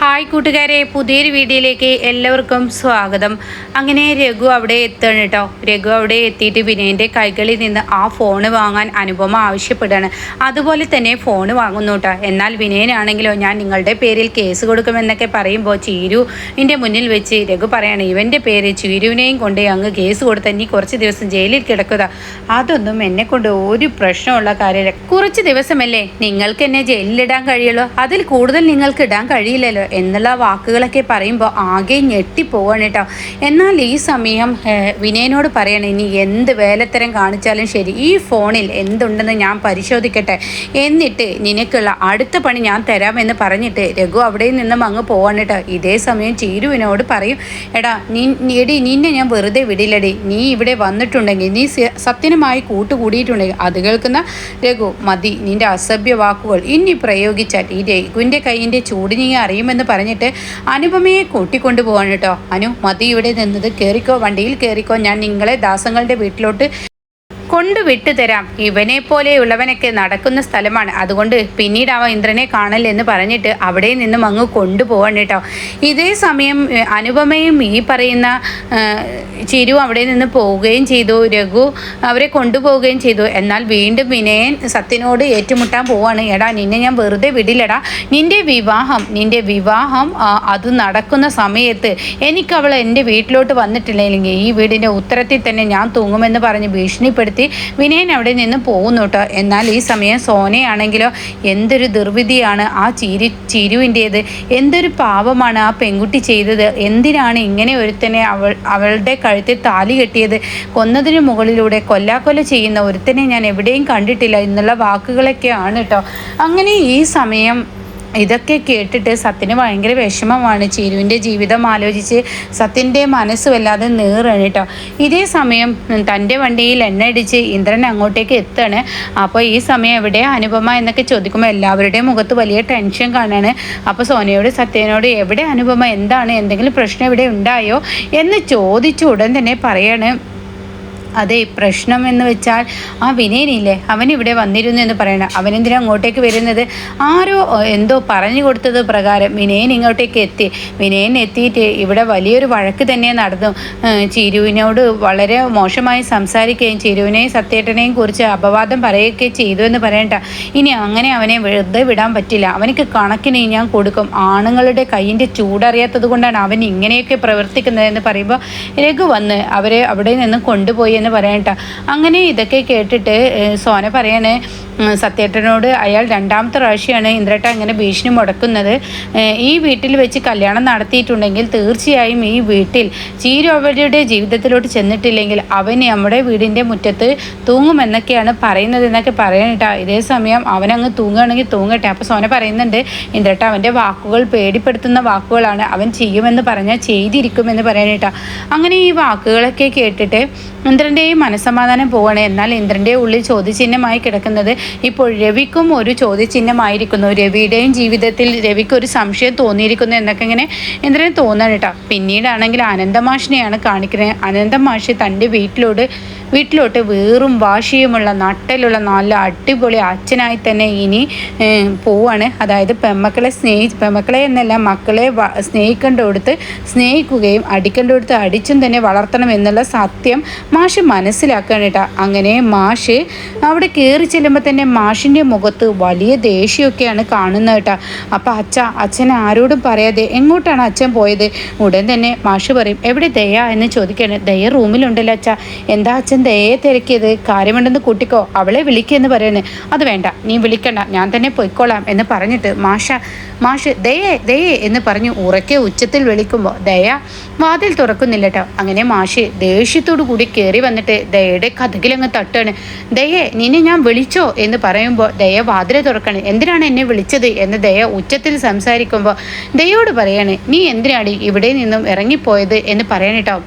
Hi കൂട്ടുകാരെ പുതിയൊരു വീഡിയോയിലേക്ക് എല്ലാവർക്കും സ്വാഗതം. അങ്ങനെ രഘു അവിടെ എത്തണം കേട്ടോ. രഘു അവിടെ എത്തിയിട്ട് വിനയന്റെ കൈകളിൽ നിന്ന് ആ ഫോണ് വാങ്ങാൻ അനുപമ ആവശ്യപ്പെടുകയാണ്. അതുപോലെ തന്നെ ഫോണ് വാങ്ങുന്നു കേട്ടോ. എന്നാൽ വിനയനാണെങ്കിലോ ഞാൻ നിങ്ങളുടെ പേരിൽ കേസ് കൊടുക്കുമെന്നൊക്കെ പറയുമ്പോൾ ചീരുവിന്റെ മുന്നിൽ വെച്ച് രഘു പറയാണ് ഇവന്റെ പേര് ചീരുവിനെയും കൊണ്ട് അങ്ങ് കേസ് കൊടുത്ത നീ കുറച്ച് ദിവസം ജയിലിൽ കിടക്കുക അതൊന്നും എന്നെ കൊണ്ട് ഒരു പ്രശ്നമുള്ള കാര്യമില്ല. കുറച്ച് ദിവസമല്ലേ നിങ്ങൾക്ക് എന്നെ ജയിലിലിടാൻ കഴിയുള്ളൂ? അതിൽ കൂടുതൽ നിങ്ങൾക്ക് ഇടാൻ കഴിയില്ലല്ലോ. എന്നുള്ള വാക്കുകളൊക്കെ പറയുമ്പോൾ ആകെ ഞെട്ടിപ്പോവാണ് കേട്ടോ. എന്നാൽ ഈ സമയം വിനയനോട് പറയണം ഇനി എന്ത് വേലത്തരം കാണിച്ചാലും ശരി ഈ ഫോണിൽ എന്തുണ്ടെന്ന് ഞാൻ പരിശോധിക്കട്ടെ. എന്നിട്ട് നിനക്കുള്ള അടുത്ത പണി ഞാൻ തരാമെന്ന് പറഞ്ഞിട്ട് രഘു അവിടെ നിന്നും അങ്ങ് പോവാണ് കേട്ടോ. ഇതേ സമയം ചീരുവിനോട് പറയും എടാ നീ എടി നിന്നെ ഞാൻ വെറുതെ വിടില്ലടി. നീ ഇവിടെ വന്നിട്ടുണ്ടെങ്കിൽ നീ സത്യനുമായി കൂട്ടുകൂടിയിട്ടുണ്ടെങ്കിൽ അത് കേൾക്കുന്ന രഘു മതി നിന്റെ അസഭ്യ വാക്കുകൾ ഇനി പ്രയോഗിച്ചാൽ ഈ രഘുവിന്റെ കൈയിന്റെ ചൂട് നീ അറിയുമെന്ന് പറഞ്ഞിട്ട് അനുപമയെ കൂട്ടിക്കൊണ്ടു പോവാണ് കേട്ടോ. അനു മതി ഇവിടെ നിന്നത് കയറിക്കോ വണ്ടിയിൽ കയറിക്കോ ഞാൻ നിങ്ങളെ ദാസങ്ങളുടെ വീട്ടിലോട്ട് കൊണ്ടുവിട്ടു തരാം. ഇവനെ പോലെയുള്ളവനൊക്കെ നടക്കുന്ന സ്ഥലമാണ്. അതുകൊണ്ട് പിന്നീട് അവ ഇന്ദ്രനെ കാണലെന്ന് പറഞ്ഞിട്ട് അവിടെ നിന്നും അങ്ങ് കൊണ്ടുപോവാണ് കേട്ടോ. ഇതേ സമയം അനുപമയും ഈ പറയുന്ന ചിരു അവിടെ നിന്ന് പോവുകയും ചെയ്തു. രഘു അവരെ കൊണ്ടുപോവുകയും ചെയ്തു. എന്നാൽ വീണ്ടും വിനയൻ സത്യനോട് ഏറ്റുമുട്ടാൻ പോവാണ്. എടാ നിന്നെ ഞാൻ വെറുതെ വിടില്ലടാ. നിന്റെ വിവാഹം നിന്റെ വിവാഹം അത് നടക്കുന്ന സമയത്ത് എനിക്കവൾ എന്റെ വീട്ടിലോട്ട് വന്നിട്ടില്ലെങ്കിൽ ഈ വീടിന്റെ ഉത്തരത്തിൽ തന്നെ ഞാൻ തൂങ്ങുമെന്ന് പറഞ്ഞ് ഭീഷണിപ്പെടുത്തി വിനയൻ അവിടെ നിന്ന് പോകുന്നു കേട്ടോ. എന്നാൽ ഈ സമയം സോനയാണെങ്കിലോ എന്തൊരു ദുർവിധിയാണ് ആ ചിരി ചിരുവിന്റേത് എന്തൊരു പാപമാണ് ആ പെൺകുട്ടി ചെയ്തത് എന്തിനാണ് ഇങ്ങനെ ഒരുത്തനെ അവൾ അവളുടെ കഴുത്തിൽ താലി കെട്ടിയത് കൊന്നതിന് മുകളിലൂടെ കൊല്ലാക്കൊല ചെയ്യുന്ന ഒരുത്തനെ ഞാൻ എവിടെയും കണ്ടിട്ടില്ല എന്നുള്ള വാക്കുകളൊക്കെയാണ് കേട്ടോ. അങ്ങനെ ഈ സമയം ഇതൊക്കെ കേട്ടിട്ട് സത്യന് ഭയങ്കര വിഷമമാണ്. ചിരുവിന്റെ ജീവിതം ആലോചിച്ച് സത്യന്റെ മനസ്സ് വല്ലാതെ നീറാണ് കേട്ടോ. ഇതേ സമയം തന്റെ വണ്ടിയിൽ എണ്ണ അടിച്ച് ഇന്ദ്രൻ അങ്ങോട്ടേക്ക് എത്താണ്. അപ്പോൾ ഈ സമയം എവിടെ? അനുപമ എന്നൊക്കെ ചോദിക്കുമ്പോൾ എല്ലാവരുടെയും മുഖത്ത് വലിയ ടെൻഷൻ കാണാണ്. അപ്പോൾ സോനയോട് സത്യനോട് എവിടെ അനുപമ? എന്താണ്? എന്തെങ്കിലും പ്രശ്നം ഇവിടെ ഉണ്ടായോ? എന്ന് ചോദിച്ച ഉടൻ തന്നെ പറയാണ്. അതെ പ്രശ്നം എന്ന് വെച്ചാൽ ആ വിനയനില്ലേ അവൻ ഇവിടെ വന്നിരുന്നു എന്ന് പറയണം അവനെന്തിനാ അങ്ങോട്ടേക്ക് വരുന്നത്? ആരോ എന്തോ പറഞ്ഞു കൊടുത്തത് പ്രകാരം വിനയൻ ഇങ്ങോട്ടേക്ക് എത്തി. വിനയൻ എത്തിയിട്ട് ഇവിടെ വലിയൊരു വഴക്ക് തന്നെ നടന്നു. ചിരുവിനോട് വളരെ മോശമായി സംസാരിക്കുകയും ചിരുവിനെയും സത്യേട്ടനെയും കുറിച്ച് അപവാദം പറയുകയൊക്കെ ചെയ്തു എന്ന് പറയണ്ട. ഇനി അങ്ങനെ അവനെ വെറുതെ വിടാൻ പറ്റില്ല. അവനക്ക് കണക്കിന് ഞാൻ കൊടുക്കും. ആണുങ്ങളുടെ കൈയിന്റെ ചൂടറിയാത്തത് കൊണ്ടാണ് അവൻ ഇങ്ങനെയൊക്കെ പ്രവർത്തിക്കുന്നത് എന്ന് പറയുമ്പോൾ രഘു വന്ന് അവരെ അവിടെ നിന്ന് കൊണ്ടുപോയി എന്ന് പറയണ്ട അങ്ങനെ ഇതൊക്കെ കേട്ടിട്ട് സോന പറയണേ സത്യേട്ടനോട് അയാൾ രണ്ടാമത്തെ പ്രാവശ്യമാണ് ഇന്ദ്രട്ട അങ്ങനെ ഭീഷണി മുടക്കുന്നത്. ഈ വീട്ടിൽ വെച്ച് കല്യാണം നടത്തിയിട്ടുണ്ടെങ്കിൽ തീർച്ചയായും ഈ വീട്ടിൽ ചീരു അവരുടെ ജീവിതത്തിലോട്ട് ചെന്നിട്ടില്ലെങ്കിൽ അവൻ നമ്മുടെ വീടിന്റെ മുറ്റത്ത് തൂങ്ങുമെന്നൊക്കെയാണ് പറയുന്നത് എന്നൊക്കെ പറയണേട്ടാ ഇതേ സമയം അവനങ്ങ് തൂങ്ങുകയാണെങ്കിൽ തൂങ്ങട്ടെ. അപ്പോൾ സോന പറയുന്നുണ്ട് ഇന്ദ്രട്ട അവന്റെ വാക്കുകൾ പേടിപ്പെടുത്തുന്ന വാക്കുകളാണ് അവൻ ചെയ്യുമെന്ന് പറഞ്ഞാൽ ചെയ്തിരിക്കുമെന്ന് പറയാനേട്ടാ. അങ്ങനെ ഈ വാക്കുകളൊക്കെ കേട്ടിട്ട് ഇന്ദ്രന്റെയും മനസ്സമാധാനം പോവാണ്. എന്നാൽ ഇന്ദ്രന്റെ ഉള്ളിൽ ചോദ്യചിഹ്നമായി കിടക്കുന്നത് ഇപ്പോൾ രവിക്കും ഒരു ചോദ്യചിഹ്നമായിരിക്കുന്നു. രവിയുടെയും ജീവിതത്തിൽ രവിക്ക് ഒരു സംശയം തോന്നിയിരിക്കുന്നു എന്നൊക്കെ ഇങ്ങനെ എന്തിനും തോന്നണം കേട്ടോ? പിന്നീടാണെങ്കിൽ അനന്തമാഷിനെയാണ് കാണിക്കുന്നത്. അനന്തമാഷി തന്റെ വീട്ടിലോട്ട് വീട്ടിലോട്ട് വേറും വാശിയുമുള്ള നട്ടലുള്ള നല്ല അടിപൊളി അച്ഛനായി തന്നെ ഇനി പോവാണ്. അതായത് പെമ്മക്കളെ സ്നേഹി പെമ്മക്കളെ എന്നല്ല മക്കളെ സ്നേഹിക്കേണ്ടടുത്ത് സ്നേഹിക്കുകയും അടിക്കേണ്ടടുത്ത് അടിച്ചും തന്നെ വളർത്തണം എന്നുള്ള സത്യം മാഷ് മനസ്സിലാക്കുകയാണ് കേട്ടോ. അങ്ങനെ മാഷ് അവിടെ കയറി ചെല്ലുമ്പോൾ തന്നെ മാഷിന്റെ മുഖത്ത് വലിയ ദേഷ്യമൊക്കെയാണ് കാണുന്നത് കേട്ടോ. അപ്പോൾ അച്ഛ അച്ഛൻ ആരോടും പറയാതെ എങ്ങോട്ടാണ് അച്ഛൻ പോയത്? ഉടൻ തന്നെ മാഷ് പറയും എവിടെ ദയ? എന്ന് ചോദിക്കുകയാണ്. ദയ റൂമിലുണ്ടല്ലോ അച്ഛ. എന്താ അച്ഛൻ ദയയെ തിരക്കിയത്? കാര്യമുണ്ടെന്ന് കൂട്ടിക്കോ. അവളെ വിളിക്കുമെന്ന് പറയുന്നത് അത് വേണ്ട. നീ വിളിക്കണ്ട. ഞാൻ തന്നെ പൊയ്ക്കോളാം. എന്ന് പറഞ്ഞിട്ട് മാഷ മാഷ് ദയേ ദയേ എന്ന് പറഞ്ഞു ഉറക്കെ ഉച്ചത്തിൽ വിളിക്കുമ്പോൾ ദയ വാതിൽ തുറക്കുന്നില്ല കേട്ടോ. അങ്ങനെ മാഷ് ദേഷ്യത്തോടു കൂടി കയറി വന്നിട്ട് ദയയുടെ കഥകിലങ്ങ് തട്ടാണ് ദയേ നിന്നെ ഞാൻ വിളിച്ചോ? എന്ന് പറയുമ്പോൾ ദയ വാതിൽ തുറക്കണേ. എന്തിനാണ് എന്നെ വിളിച്ചത് എന്ന് ദയ ഉച്ചത്തിൽ സംസാരിക്കുമ്പോൾ ദയോട് പറയണേ നീ എന്തിനാണ് ഇവിടെ നിന്നും ഇറങ്ങിപ്പോയത്? എന്ന് പറയണേട്ടോ.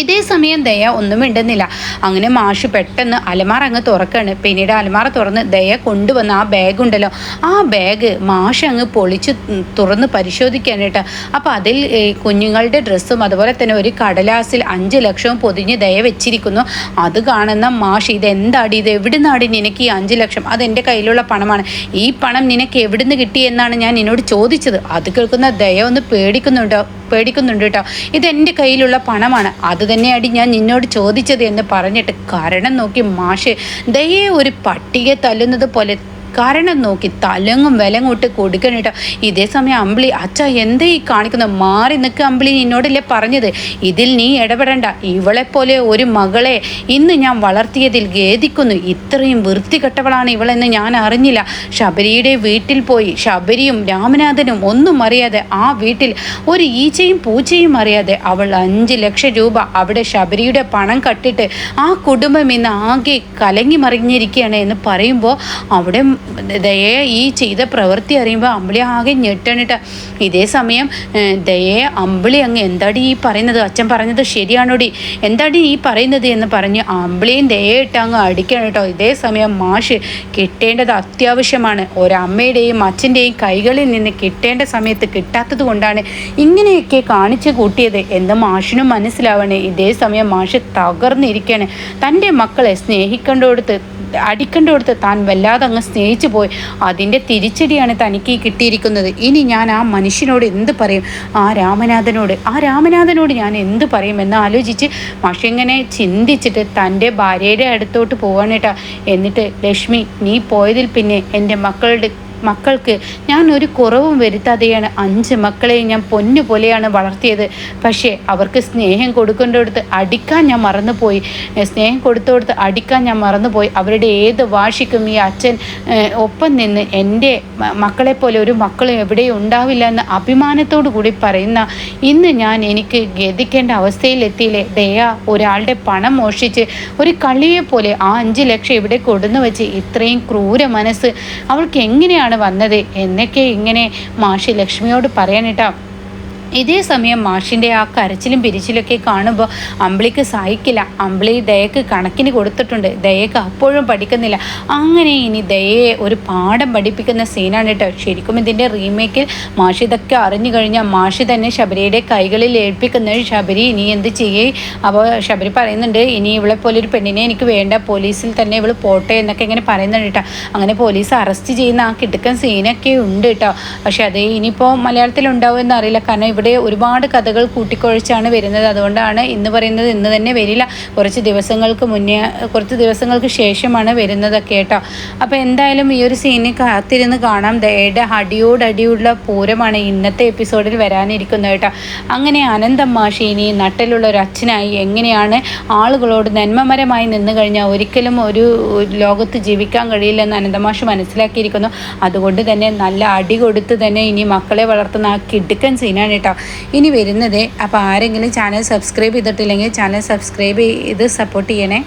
ഇതേ സമയം ദയ ഒന്നും മിണ്ടുന്നില്ല. അങ്ങനെ മാഷ് പെട്ടെന്ന് അലമാറ അങ്ങ് തുറക്കാണ്. പിന്നീട് അലമാറ തുറന്ന് ദയ കൊണ്ടുവന്ന ആ ബാഗ് ഉണ്ടല്ലോ. ആ ബാഗ് മാഷ് അങ്ങ് പൊളിച്ച് തുറന്ന് പരിശോധിക്കാൻ കേട്ടോ. അപ്പോൾ അതിൽ കുഞ്ഞുങ്ങളുടെ ഡ്രസ്സും അതുപോലെ തന്നെ ഒരു കടലാസിൽ അഞ്ച് ലക്ഷവും പൊതിഞ്ഞ് ദയ വെച്ചിരിക്കുന്നു. അത് കാണുന്ന മാഷ് ഇത് എന്താടി ഇത്? എവിടെ നിന്നാടി നിനക്ക് ഈ അഞ്ച് ലക്ഷം? അത് എന്റെ കയ്യിലുള്ള പണമാണ്. ഈ പണം നിനക്ക് എവിടുന്ന് കിട്ടി എന്നാണ് ഞാൻ നിന്നോട് ചോദിച്ചത്. അത് കേൾക്കുന്ന ദയ ഒന്ന് പേടിക്കുന്നുണ്ടോ? പേടിക്കുന്നുണ്ട് കേട്ടോ. ഇത് എന്റെ കയ്യിലുള്ള പണമാണ്. അത് തന്നെയാടി ഞാൻ നിന്നോട് ചോദിച്ചത് എന്ന് പറഞ്ഞിട്ട് കാരണം നോക്കി മാഷ് ദയേ ഒരു പട്ടിക തല്ലുന്നത് പോലെ കാരണം നോക്കി തലങ്ങും വിലങ്ങോട്ട് കൊടുക്കണം കേട്ടോ. ഇതേ സമയം അമ്പിളി അച്ഛ എന്തേ ഈ കാണിക്കുന്നത് മാറി നിൽക്ക് അമ്പിളി നിന്നോടല്ലേ പറഞ്ഞത്? ഇതിൽ നീ ഇടപെടണ്ട. പോലെ ഒരു മകളെ ഇന്ന് ഞാൻ വളർത്തിയതിൽ ഖേദിക്കുന്നു. ഇത്രയും വൃത്തികെട്ടവളാണ് ഇവളെന്ന് ഞാൻ അറിഞ്ഞില്ല. ശബരിയുടെ വീട്ടിൽ പോയി ശബരിയും രാമനാഥനും ഒന്നും അറിയാതെ ആ വീട്ടിൽ ഒരു ഈച്ചയും പൂച്ചയും അറിയാതെ അവൾ അഞ്ച് ലക്ഷം രൂപ അവിടെ ശബരിയുടെ പണം കട്ടിട്ട് ആ കുടുംബം ഇന്ന് ആകെ കലങ്ങി മറിഞ്ഞിരിക്കുകയാണ് എന്ന് പറയുമ്പോൾ അവിടെ ദയെ ഈ ചെയ്ത പ്രവൃത്തി അറിയുമ്പോൾ അമ്പിളി ആകെ ഞെട്ടണിട്ട. ഇതേ സമയം ദയെ അമ്പിളി അങ്ങ് എന്താടി ഈ പറയുന്നത്? അച്ഛൻ പറഞ്ഞത് ശരിയാണോടി? എന്താടി ഈ പറയുന്നത് എന്ന് പറഞ്ഞ് അമ്പിളിയും ദയെ ഇട്ട് അങ്ങ് അടിക്കണം കേട്ടോ. ഇതേ സമയം മാഷ് കിട്ടേണ്ടത് അത്യാവശ്യമാണ്. ഒരമ്മയുടെയും അച്ഛന്റെയും കൈകളിൽ നിന്ന് കിട്ടേണ്ട സമയത്ത് കിട്ടാത്തത് കൊണ്ടാണ് ഇങ്ങനെയൊക്കെ കാണിച്ചു കൂട്ടിയത് എന്ന് മാഷിനും മനസ്സിലാവണേ. ഇതേ സമയം മാഷ് തകർന്നിരിക്കുകയാണ് തന്റെ മക്കളെ സ്നേഹിക്കേണ്ടടുത്ത് അടിക്കേണ്ടടുത്ത് താൻ വല്ലാതെ അങ്ങ് സ്നേഹിച്ചു പോയി. അതിന്റെ തിരിച്ചടിയാണ് തനിക്ക് കിട്ടിയിരിക്കുന്നത്. ഇനി ഞാൻ ആ മനുഷ്യനോട് എന്ത് പറയും? ആ രാമനാഥനോട്. ആ രാമനാഥനോട് ഞാൻ എന്ത് പറയും എന്ന് ആലോചിച്ച് മഷിങ്ങനെ ചിന്തിച്ചിട്ട് തന്റെ ഭാര്യയുടെ അടുത്തോട്ട് പോവാണ് കേട്ടോ. എന്നിട്ട് ലക്ഷ്മി നീ പോയതിൽ പിന്നെ എന്റെ മക്കളുടെ മക്കൾക്ക് ഞാൻ ഒരു കുറവും വരുത്താതെയാണ് അഞ്ച് മക്കളെ ഞാൻ പൊന്നു പോലെയാണ് വളർത്തിയത്. പക്ഷേ അവർക്ക് സ്നേഹം കൊടുക്കേണ്ടടുത്ത് അടിക്കാൻ ഞാൻ മറന്നുപോയി. സ്നേഹം കൊടുത്തോടുത്ത് അടിക്കാൻ ഞാൻ മറന്നുപോയി. അവരുടെ ഏത് വാശിക്കും ഈ അച്ഛൻ ഒപ്പം നിന്ന് എന്റെ മക്കളെ പോലെ ഒരു മക്കളും എവിടെയും ഉണ്ടാവില്ല എന്ന് അഭിമാനത്തോടു കൂടി പറയുന്ന ഇന്ന് ഞാൻ എനിക്ക് ഗതിക്കേണ്ട അവസ്ഥയിലെത്തിയില്ലേ? ദയ ഒരാളുടെ പണം മോഷിച്ച് ഒരു കളിയെ പോലെ ആ അഞ്ച് ലക്ഷം ഇവിടെ കൊടുന്നു വെച്ച് ഇത്രയും ക്രൂര മനസ്സ് അവൾക്ക് എങ്ങനെയാണ് വന്നത് എന്നൊക്കെ ഇങ്ങനെ മാഷി ലക്ഷ്മിയോട് പറയാനിട്ടാ. ഇതേ സമയം മാഷിന്റെ ആ കരച്ചിലും പിരിച്ചിലൊക്കെ കാണുമ്പോൾ അമ്പിളിക്ക് സഹിക്കില്ല. അമ്പിളി ദയക്ക് കണക്കിന് കൊടുത്തിട്ടുണ്ട്. ദയക്ക് അപ്പോഴും പഠിക്കുന്നില്ല. അങ്ങനെ ഇനി ദയയെ ഒരു പാഠം പഠിപ്പിക്കുന്ന സീനാണ് കേട്ടോ. ശരിക്കും ഇതിന്റെ റീമേക്കിൽ മാഷി ഇതൊക്കെ അറിഞ്ഞു കഴിഞ്ഞാൽ മാഷി തന്നെ ശബരിയുടെ കൈകളിൽ ഏൽപ്പിക്കുന്ന ശബരി ഇനി എന്ത് ചെയ്യേ? അപ്പോൾ ശബരി പറയുന്നുണ്ട് ഇനി ഇവളെ പോലെ ഒരു പെണ്ണിനെ എനിക്ക് വേണ്ട. പോലീസിൽ തന്നെ ഇവൾ പോട്ടെ എന്നൊക്കെ ഇങ്ങനെ പറയുന്നുണ്ട് കേട്ടോ. അങ്ങനെ പോലീസ് അറസ്റ്റ് ചെയ്യുന്ന ആ കിടക്കൻ സീനൊക്കെ ഉണ്ട് കേട്ടോ. പക്ഷെ അത് ഇനിയിപ്പോൾ മലയാളത്തിൽ ഉണ്ടാവുമെന്ന് അറിയില്ല കാരണം ഇവിടെ ഒരുപാട് കഥകൾ കൂട്ടിക്കുഴച്ചാണ് വരുന്നത്. അതുകൊണ്ടാണ് ഇന്ന് പറയുന്നത് ഇന്ന് തന്നെ വരില്ല. കുറച്ച് ദിവസങ്ങൾക്ക് മുന്നേ കുറച്ച് ദിവസങ്ങൾക്ക് ശേഷമാണ് വരുന്നതൊക്കെ കേട്ടോ. അപ്പോൾ എന്തായാലും ഈ ഒരു സീന് കാത്തിരുന്ന് കാണാം. ദയയുടെ അടിയോടടിയുള്ള പൂരമാണ് ഇന്നത്തെ എപ്പിസോഡിൽ വരാനിരിക്കുന്നത് കേട്ടോ. അങ്ങനെ അനന്തമ്മ ഷീനി നട്ടലുള്ള ഒരു അച്ഛനായി എങ്ങനെയാണ് ആളുകളോട് നന്മമരമായി നിന്ന് കഴിഞ്ഞാൽ ഒരിക്കലും ഒരു ലോകത്ത് ജീവിക്കാൻ കഴിയില്ലെന്ന് അനന്തമാഷ് മനസ്സിലാക്കിയിരിക്കുന്നു. അതുകൊണ്ട് തന്നെ നല്ല അടി കൊടുത്ത് തന്നെ ഇനി മക്കളെ വളർത്തുന്ന ആ കിടുക്കൻ സീനാണ് കേട്ടോ ഇനി വരുന്നത്. അപ്പോൾ ആരെങ്കിലും ചാനൽ സബ്സ്ക്രൈബ് ചെയ്തിട്ടില്ലെങ്കിൽ ചാനൽ സബ്സ്ക്രൈബ് ചെയ്ത് സപ്പോർട്ട് ചെയ്യണേ.